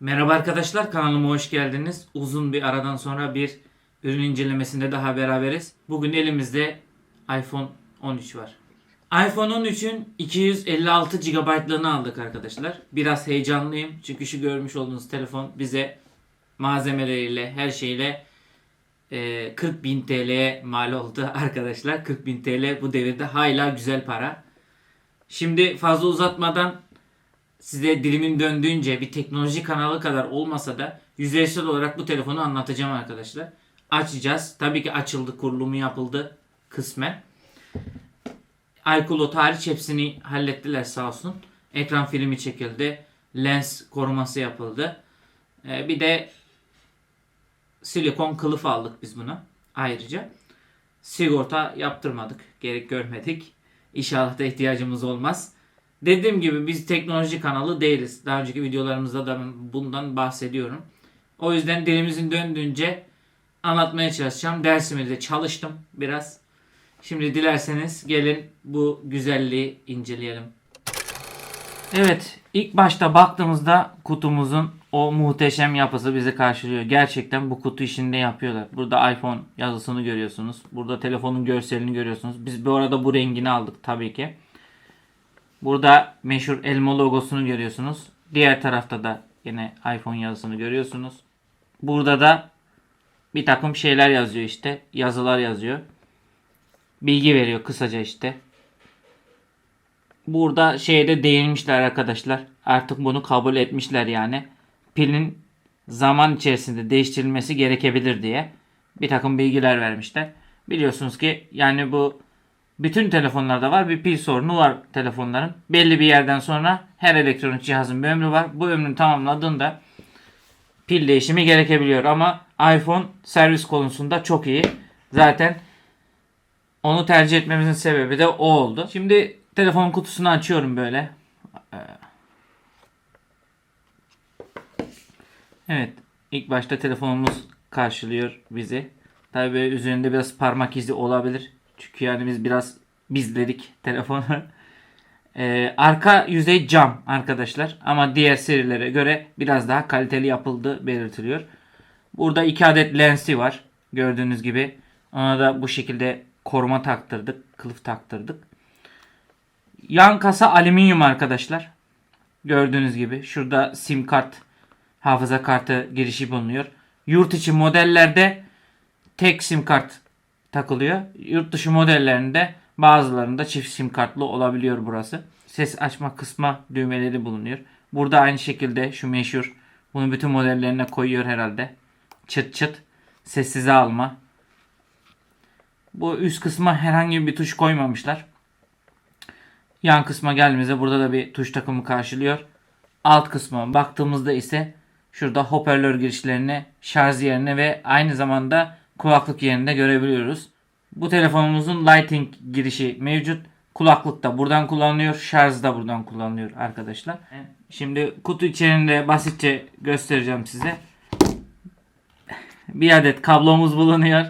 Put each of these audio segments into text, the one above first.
Merhaba arkadaşlar kanalıma hoş geldiniz. Uzun bir aradan sonra bir ürün incelemesinde daha beraberiz. Bugün elimizde iPhone 13 var. iPhone 13'ün 256 GB'lığını aldık arkadaşlar. Biraz heyecanlıyım çünkü şu görmüş olduğunuz telefon bize malzemeleriyle her şeyle e, 40.000 TL'ye mal oldu arkadaşlar. 40.000 TL bu devirde hala güzel para. Şimdi fazla uzatmadan size dilimin döndüğünce bir teknoloji kanalı kadar olmasa da yüzeysel olarak bu telefonu anlatacağım arkadaşlar. Açacağız. Tabii ki açıldı, kurulumu yapıldı kısmen. iCloud hariç hepsini hallettiler sağ olsun. Ekran filmi çekildi. Lens koruması yapıldı. Ee, bir de silikon kılıf aldık biz buna ayrıca. Sigorta yaptırmadık. Gerek görmedik. İnşallah da ihtiyacımız olmaz. Dediğim gibi biz teknoloji kanalı değiliz. Daha önceki videolarımızda da bundan bahsediyorum. O yüzden dilimizin döndüğünce anlatmaya çalışacağım. Dersimi de çalıştım biraz. Şimdi dilerseniz gelin bu güzelliği inceleyelim. Evet, ilk başta baktığımızda kutumuzun o muhteşem yapısı bizi karşılıyor. Gerçekten bu kutu işinde yapıyorlar. Burada iPhone yazısını görüyorsunuz. Burada telefonun görselini görüyorsunuz. Biz bu arada bu rengini aldık tabii ki. Burada meşhur elma logosunu görüyorsunuz. Diğer tarafta da yine iPhone yazısını görüyorsunuz. Burada da bir takım şeyler yazıyor işte. Yazılar yazıyor. Bilgi veriyor kısaca işte. Burada şeyde değinmişler arkadaşlar. Artık bunu kabul etmişler yani. Pilin zaman içerisinde değiştirilmesi gerekebilir diye bir takım bilgiler vermişler. Biliyorsunuz ki yani bu bütün telefonlarda var bir pil sorunu var telefonların. Belli bir yerden sonra her elektronik cihazın bir ömrü var. Bu ömrünü tamamladığında pil değişimi gerekebiliyor ama iPhone servis konusunda çok iyi. Zaten onu tercih etmemizin sebebi de o oldu. Şimdi telefon kutusunu açıyorum böyle. Evet. ilk başta telefonumuz karşılıyor bizi. Tabii üzerinde biraz parmak izi olabilir. Çünkü yani biz biraz bizledik telefonu. Ee, arka yüzey cam arkadaşlar. Ama diğer serilere göre biraz daha kaliteli yapıldığı belirtiliyor. Burada iki adet lensi var. Gördüğünüz gibi. Ona da bu şekilde koruma taktırdık. Kılıf taktırdık. Yan kasa alüminyum arkadaşlar. Gördüğünüz gibi. Şurada sim kart hafıza kartı girişi bulunuyor. Yurt içi modellerde tek sim kart takılıyor. Yurt dışı modellerinde bazılarında çift sim kartlı olabiliyor burası. Ses açma kısma düğmeleri bulunuyor. Burada aynı şekilde şu meşhur bunu bütün modellerine koyuyor herhalde. Çıt çıt sessize alma. Bu üst kısma herhangi bir tuş koymamışlar. Yan kısma geldiğimizde burada da bir tuş takımı karşılıyor. Alt kısma baktığımızda ise şurada hoparlör girişlerini, şarj yerine ve aynı zamanda kulaklık yerinde görebiliyoruz. Bu telefonumuzun lighting girişi mevcut. Kulaklık da buradan kullanılıyor. Şarj da buradan kullanılıyor arkadaşlar. Şimdi kutu içerisinde basitçe göstereceğim size. Bir adet kablomuz bulunuyor.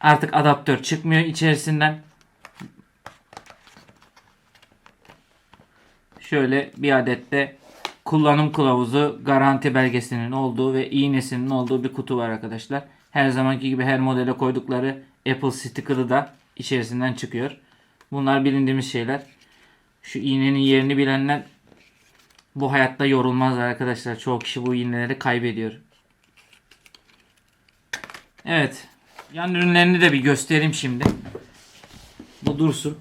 Artık adaptör çıkmıyor içerisinden. Şöyle bir adet de kullanım kılavuzu, garanti belgesinin olduğu ve iğnesinin olduğu bir kutu var arkadaşlar. Her zamanki gibi her modele koydukları Apple sticker'ı da içerisinden çıkıyor. Bunlar bilindiğimiz şeyler. Şu iğnenin yerini bilenler bu hayatta yorulmaz arkadaşlar. Çoğu kişi bu iğneleri kaybediyor. Evet. Yan ürünlerini de bir göstereyim şimdi. Bu dursun.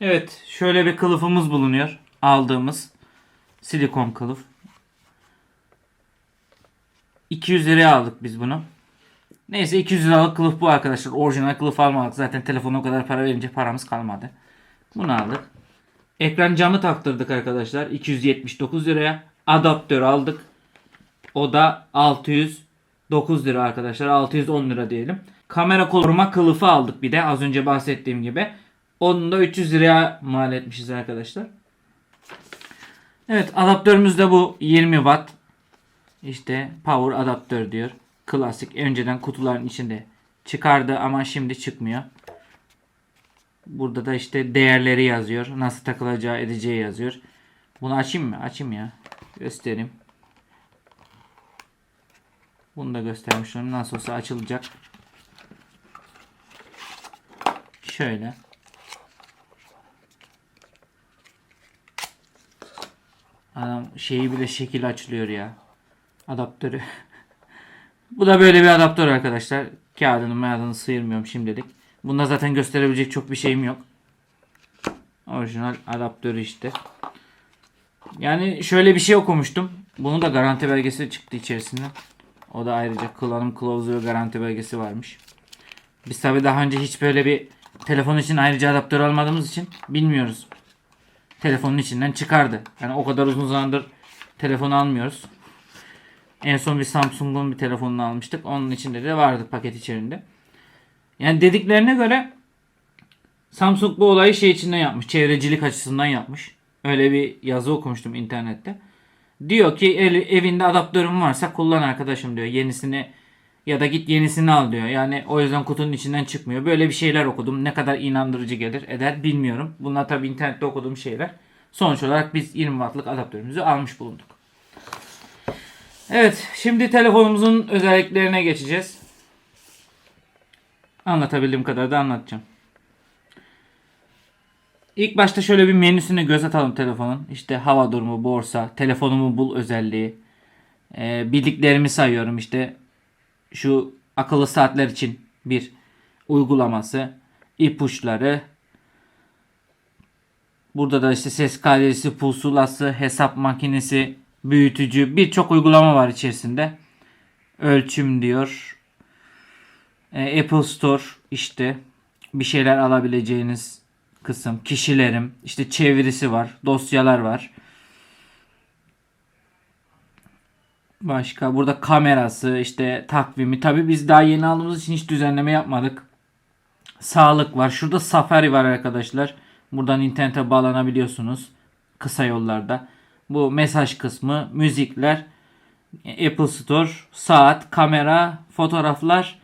Evet, şöyle bir kılıfımız bulunuyor. Aldığımız silikon kılıf. 200 liraya aldık biz bunu. Neyse 200 liralık kılıf bu arkadaşlar. Orijinal kılıf almadık. Zaten telefona o kadar para verince paramız kalmadı. Bunu aldık. Ekran camı taktırdık arkadaşlar. 279 liraya. Adaptör aldık. O da 609 lira arkadaşlar. 610 lira diyelim. Kamera koruma kılıfı aldık bir de. Az önce bahsettiğim gibi. Onu da 300 liraya mal etmişiz arkadaşlar. Evet adaptörümüz de bu 20 watt. İşte power adaptör diyor. Klasik. Önceden kutuların içinde çıkardı ama şimdi çıkmıyor. Burada da işte değerleri yazıyor. Nasıl takılacağı edeceği yazıyor. Bunu açayım mı? Açayım ya. Göstereyim. Bunu da göstermiş. Nasıl olsa açılacak. Şöyle. Adam şeyi bile şekil açılıyor ya. Adaptörü. Bu da böyle bir adaptör arkadaşlar. Kağıdını mağdını sıyırmıyorum şimdilik. Bunda zaten gösterebilecek çok bir şeyim yok. Orijinal adaptörü işte. Yani şöyle bir şey okumuştum. Bunun da garanti belgesi çıktı içerisinden. O da ayrıca kullanım kılavuzu ve garanti belgesi varmış. Biz tabi daha önce hiç böyle bir telefon için ayrıca adaptör almadığımız için bilmiyoruz. Telefonun içinden çıkardı. Yani o kadar uzun zamandır telefon almıyoruz. En son bir Samsung'un bir telefonunu almıştık. Onun içinde de vardı paket içerisinde. Yani dediklerine göre Samsung bu olayı şey içinden yapmış. Çevrecilik açısından yapmış. Öyle bir yazı okumuştum internette. Diyor ki "El- evinde adaptörün varsa kullan arkadaşım diyor. Yenisini ya da git yenisini al diyor. Yani o yüzden kutunun içinden çıkmıyor. Böyle bir şeyler okudum. Ne kadar inandırıcı gelir eder bilmiyorum. Bunlar tabi internette okuduğum şeyler. Sonuç olarak biz 20 wattlık adaptörümüzü almış bulunduk. Evet şimdi telefonumuzun özelliklerine geçeceğiz. Anlatabildiğim kadar da anlatacağım. İlk başta şöyle bir menüsüne göz atalım telefonun. İşte hava durumu, borsa, telefonumu bul özelliği. Ee, bildiklerimi sayıyorum işte. Şu akıllı saatler için bir uygulaması. ipuçları. Burada da işte ses kaydedicisi, pusulası, hesap makinesi, büyütücü birçok uygulama var içerisinde. Ölçüm diyor. Ee, Apple Store işte bir şeyler alabileceğiniz kısım. Kişilerim, işte çevirisi var, dosyalar var. Başka burada kamerası, işte takvimi. Tabi biz daha yeni aldığımız için hiç düzenleme yapmadık. Sağlık var. Şurada Safari var arkadaşlar. Buradan internete bağlanabiliyorsunuz. Kısa yollarda. Bu mesaj kısmı, müzikler, Apple Store, saat, kamera, fotoğraflar,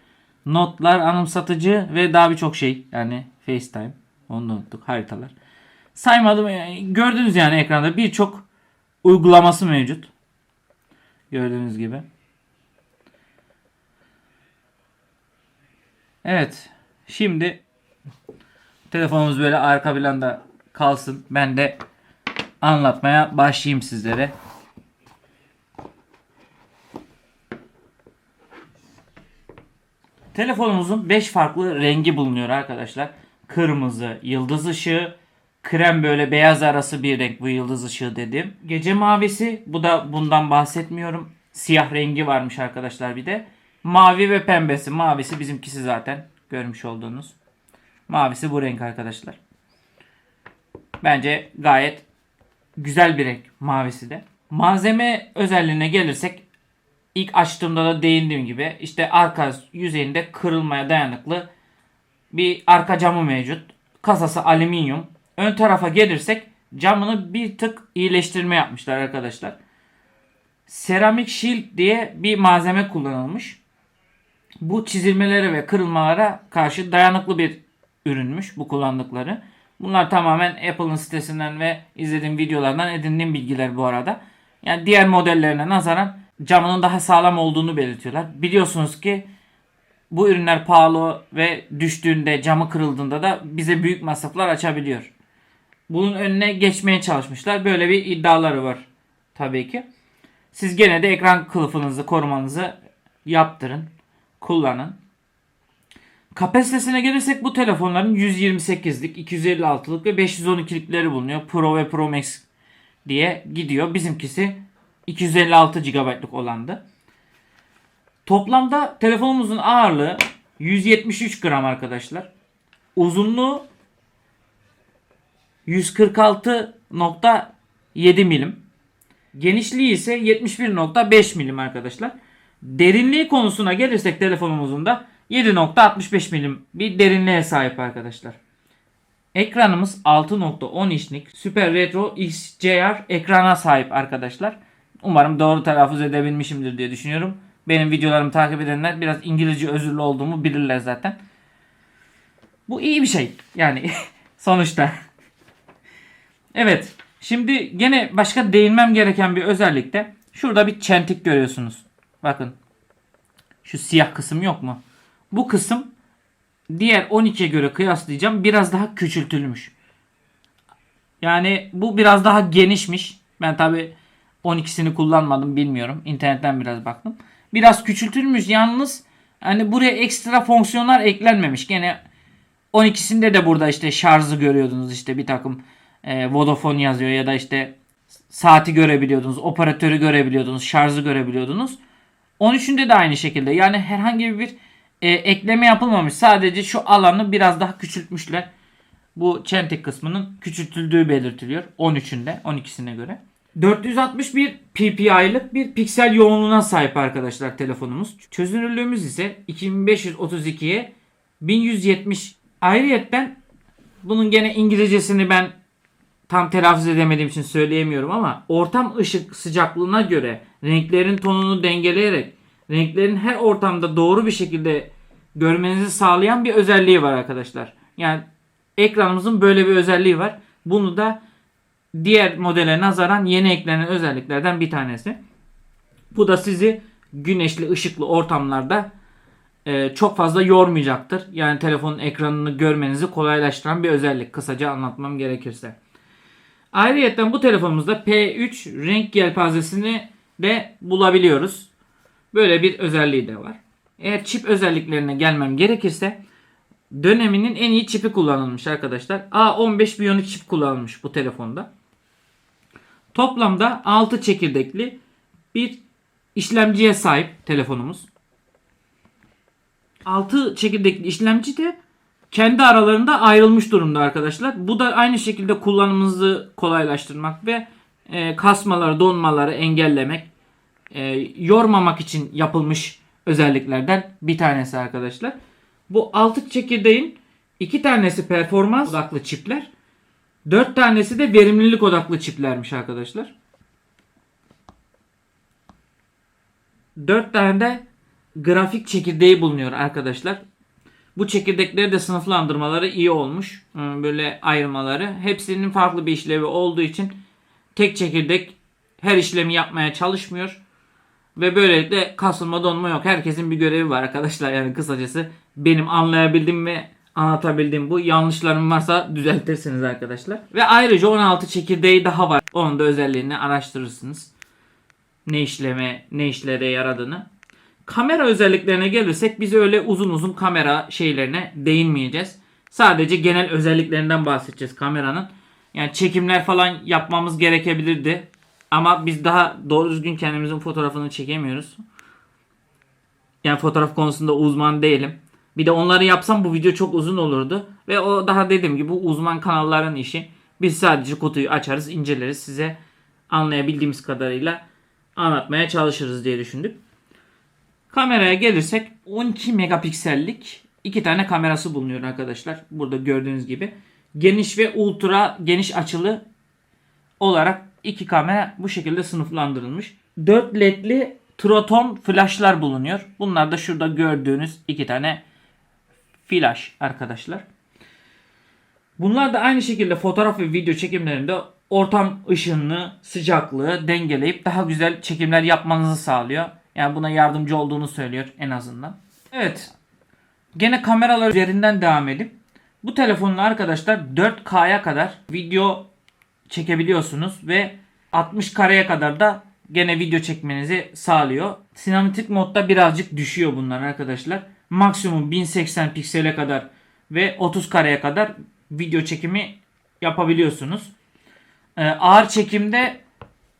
notlar, anımsatıcı ve daha birçok şey. Yani FaceTime. Onu da unuttuk. Haritalar. Saymadım. Gördünüz yani ekranda birçok uygulaması mevcut. Gördüğünüz gibi. Evet. Şimdi telefonumuz böyle arka planda kalsın. Ben de anlatmaya başlayayım sizlere. Telefonumuzun 5 farklı rengi bulunuyor arkadaşlar. Kırmızı, yıldız ışığı, krem böyle beyaz arası bir renk bu yıldız ışığı dedim. Gece mavisi bu da bundan bahsetmiyorum. Siyah rengi varmış arkadaşlar bir de. Mavi ve pembesi. Mavisi bizimkisi zaten görmüş olduğunuz. Mavisi bu renk arkadaşlar. Bence gayet güzel bir renk mavisi de. Malzeme özelliğine gelirsek ilk açtığımda da değindiğim gibi işte arka yüzeyinde kırılmaya dayanıklı bir arka camı mevcut. Kasası alüminyum. Ön tarafa gelirsek camını bir tık iyileştirme yapmışlar arkadaşlar. Seramik Shield diye bir malzeme kullanılmış. Bu çizilmelere ve kırılmalara karşı dayanıklı bir ürünmüş bu kullandıkları. Bunlar tamamen Apple'ın sitesinden ve izlediğim videolardan edindiğim bilgiler bu arada. Yani diğer modellerine nazaran camının daha sağlam olduğunu belirtiyorlar. Biliyorsunuz ki bu ürünler pahalı ve düştüğünde camı kırıldığında da bize büyük masraflar açabiliyor. Bunun önüne geçmeye çalışmışlar. Böyle bir iddiaları var tabii ki. Siz gene de ekran kılıfınızı korumanızı yaptırın. Kullanın. Kapasitesine gelirsek bu telefonların 128'lik, 256'lık ve 512'likleri bulunuyor. Pro ve Pro Max diye gidiyor. Bizimkisi 256 GB'lık olandı. Toplamda telefonumuzun ağırlığı 173 gram arkadaşlar. Uzunluğu 146.7 milim. Genişliği ise 71.5 milim arkadaşlar. Derinliği konusuna gelirsek telefonumuzun da 7.65 milim bir derinliğe sahip arkadaşlar. Ekranımız 6.10 inçlik Super Retro XDR ekrana sahip arkadaşlar. Umarım doğru telaffuz edebilmişimdir diye düşünüyorum. Benim videolarımı takip edenler biraz İngilizce özürlü olduğumu bilirler zaten. Bu iyi bir şey. Yani sonuçta. Evet. Şimdi gene başka değinmem gereken bir özellik de şurada bir çentik görüyorsunuz. Bakın. Şu siyah kısım yok mu? Bu kısım diğer 12'ye göre kıyaslayacağım biraz daha küçültülmüş. Yani bu biraz daha genişmiş. Ben tabi 12'sini kullanmadım bilmiyorum. İnternetten biraz baktım. Biraz küçültülmüş yalnız hani buraya ekstra fonksiyonlar eklenmemiş. Gene 12'sinde de burada işte şarjı görüyordunuz işte bir takım e, Vodafone yazıyor ya da işte saati görebiliyordunuz, operatörü görebiliyordunuz, şarjı görebiliyordunuz. 13'ünde de aynı şekilde. Yani herhangi bir e, ekleme yapılmamış. Sadece şu alanı biraz daha küçültmüşler. Bu çentik kısmının küçültüldüğü belirtiliyor. 13'ünde, 12'sine göre. 461 ppi'lık bir piksel yoğunluğuna sahip arkadaşlar telefonumuz. Çözünürlüğümüz ise 2532'ye 1170. Ayrıyetten bunun gene İngilizcesini ben tam telaffuz edemediğim için söyleyemiyorum ama ortam ışık sıcaklığına göre renklerin tonunu dengeleyerek renklerin her ortamda doğru bir şekilde görmenizi sağlayan bir özelliği var arkadaşlar. Yani ekranımızın böyle bir özelliği var. Bunu da diğer modele nazaran yeni eklenen özelliklerden bir tanesi. Bu da sizi güneşli ışıklı ortamlarda e, çok fazla yormayacaktır. Yani telefonun ekranını görmenizi kolaylaştıran bir özellik. Kısaca anlatmam gerekirse. Ayrıca bu telefonumuzda P3 renk yelpazesini de bulabiliyoruz. Böyle bir özelliği de var. Eğer çip özelliklerine gelmem gerekirse döneminin en iyi çipi kullanılmış arkadaşlar. A15 Bionic çip kullanılmış bu telefonda. Toplamda 6 çekirdekli bir işlemciye sahip telefonumuz. 6 çekirdekli işlemci de kendi aralarında ayrılmış durumda arkadaşlar. Bu da aynı şekilde kullanımınızı kolaylaştırmak ve e, kasmaları, donmaları engellemek, e, yormamak için yapılmış özelliklerden bir tanesi arkadaşlar. Bu 6 çekirdeğin 2 tanesi performans odaklı çipler, 4 tanesi de verimlilik odaklı çiplermiş arkadaşlar. 4 tane de grafik çekirdeği bulunuyor arkadaşlar. Bu çekirdekleri de sınıflandırmaları iyi olmuş. Ee, Böyle ayırmaları. Hepsinin farklı bir işlevi olduğu için tek çekirdek her işlemi yapmaya çalışmıyor. Ve böylelikle kasılma donma yok. Herkesin bir görevi var arkadaşlar. Yani kısacası benim anlayabildiğim ve anlatabildiğim bu. Yanlışlarım varsa düzeltirsiniz arkadaşlar. Ve ayrıca 16 çekirdeği daha var. Onun da özelliğini araştırırsınız. Ne işleme, ne işlere yaradığını. Kamera özelliklerine gelirsek biz öyle uzun uzun kamera şeylerine değinmeyeceğiz. Sadece genel özelliklerinden bahsedeceğiz kameranın. Yani çekimler falan yapmamız gerekebilirdi. Ama biz daha doğru düzgün kendimizin fotoğrafını çekemiyoruz. Yani fotoğraf konusunda uzman değilim. Bir de onları yapsam bu video çok uzun olurdu. Ve o daha dediğim gibi uzman kanalların işi. Biz sadece kutuyu açarız, inceleriz. Size anlayabildiğimiz kadarıyla anlatmaya çalışırız diye düşündük. Kameraya gelirsek 12 megapiksellik iki tane kamerası bulunuyor arkadaşlar. Burada gördüğünüz gibi. Geniş ve ultra geniş açılı olarak iki kamera bu şekilde sınıflandırılmış. 4 ledli Troton flashlar bulunuyor. Bunlar da şurada gördüğünüz iki tane flash arkadaşlar. Bunlar da aynı şekilde fotoğraf ve video çekimlerinde ortam ışığını, sıcaklığı dengeleyip daha güzel çekimler yapmanızı sağlıyor. Yani buna yardımcı olduğunu söylüyor en azından. Evet. Gene kameralar üzerinden devam edip bu telefonla arkadaşlar 4K'ya kadar video çekebiliyorsunuz ve 60 kareye kadar da gene video çekmenizi sağlıyor. Sinematik modda birazcık düşüyor bunlar arkadaşlar. Maksimum 1080 piksele kadar ve 30 kareye kadar video çekimi yapabiliyorsunuz. Ee, ağır çekimde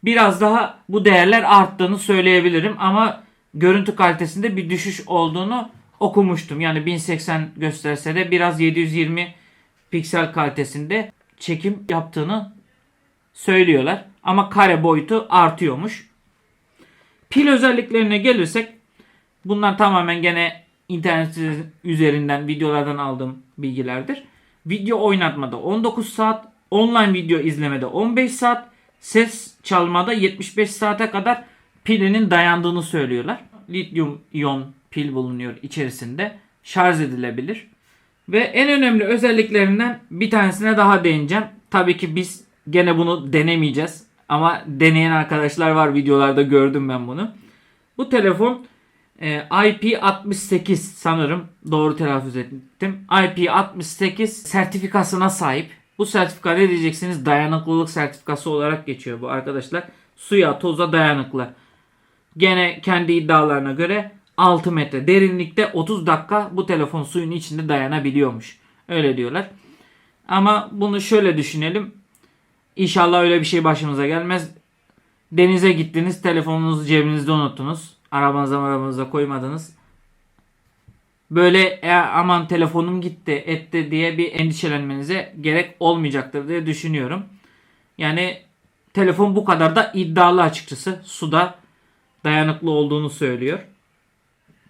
biraz daha bu değerler arttığını söyleyebilirim ama görüntü kalitesinde bir düşüş olduğunu okumuştum. Yani 1080 gösterse de biraz 720 piksel kalitesinde çekim yaptığını söylüyorlar. Ama kare boyutu artıyormuş. Pil özelliklerine gelirsek bunlar tamamen gene internet üzerinden videolardan aldığım bilgilerdir. Video oynatmada 19 saat, online video izlemede 15 saat, ses çalmada 75 saate kadar pilinin dayandığını söylüyorlar. Lityum iyon pil bulunuyor içerisinde. Şarj edilebilir. Ve en önemli özelliklerinden bir tanesine daha değineceğim. Tabii ki biz gene bunu denemeyeceğiz. Ama deneyen arkadaşlar var videolarda gördüm ben bunu. Bu telefon e, IP68 sanırım doğru telaffuz ettim. IP68 sertifikasına sahip. Bu sertifika ne diyeceksiniz? Dayanıklılık sertifikası olarak geçiyor bu arkadaşlar. Suya, toza dayanıklı. Gene kendi iddialarına göre 6 metre derinlikte 30 dakika bu telefon suyun içinde dayanabiliyormuş. Öyle diyorlar. Ama bunu şöyle düşünelim. İnşallah öyle bir şey başımıza gelmez. Denize gittiniz, telefonunuzu cebinizde unuttunuz. Arabanıza arabanıza koymadınız. Böyle "E, aman telefonum gitti, etti diye bir endişelenmenize gerek olmayacaktır diye düşünüyorum. Yani telefon bu kadar da iddialı açıkçası. Suda dayanıklı olduğunu söylüyor.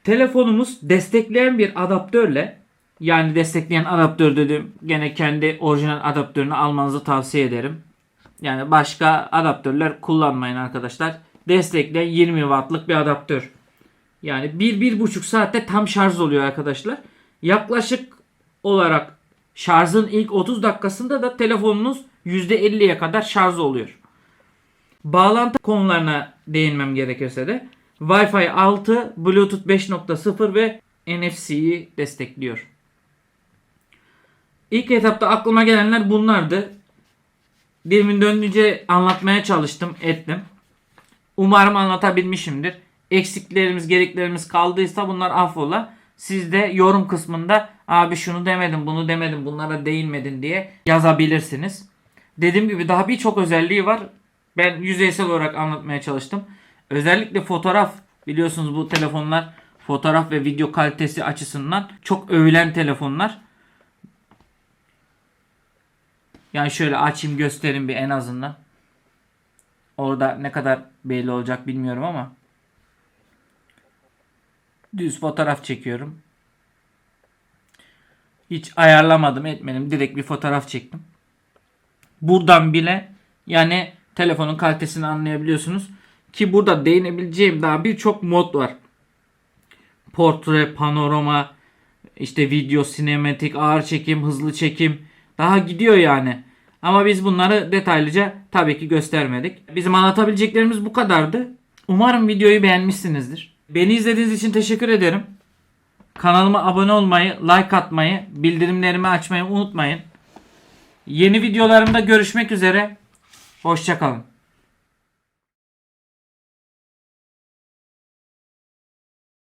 Telefonumuz destekleyen bir adaptörle yani destekleyen adaptör dedim gene kendi orijinal adaptörünü almanızı tavsiye ederim. Yani başka adaptörler kullanmayın arkadaşlar. Destekleyen 20 wattlık bir adaptör. Yani 1-1,5 saatte tam şarj oluyor arkadaşlar. Yaklaşık olarak şarjın ilk 30 dakikasında da telefonunuz %50'ye kadar şarj oluyor. Bağlantı konularına değinmem gerekirse de Wi-Fi 6, Bluetooth 5.0 ve NFC'yi destekliyor. İlk etapta aklıma gelenler bunlardı. Dilimin döndüğünce anlatmaya çalıştım, ettim. Umarım anlatabilmişimdir. Eksiklerimiz, gereklerimiz kaldıysa bunlar affola. Siz de yorum kısmında abi şunu demedim, bunu demedim, bunlara değinmedin diye yazabilirsiniz. Dediğim gibi daha birçok özelliği var. Ben yüzeysel olarak anlatmaya çalıştım. Özellikle fotoğraf biliyorsunuz bu telefonlar fotoğraf ve video kalitesi açısından çok övülen telefonlar. Yani şöyle açayım göstereyim bir en azından. Orada ne kadar belli olacak bilmiyorum ama. Düz fotoğraf çekiyorum. Hiç ayarlamadım etmedim. Direkt bir fotoğraf çektim. Buradan bile yani telefonun kalitesini anlayabiliyorsunuz. Ki burada değinebileceğim daha birçok mod var. Portre, panorama, işte video, sinematik, ağır çekim, hızlı çekim. Daha gidiyor yani. Ama biz bunları detaylıca tabii ki göstermedik. Bizim anlatabileceklerimiz bu kadardı. Umarım videoyu beğenmişsinizdir. Beni izlediğiniz için teşekkür ederim. Kanalıma abone olmayı, like atmayı, bildirimlerimi açmayı unutmayın. Yeni videolarımda görüşmek üzere. Hoşçakalın.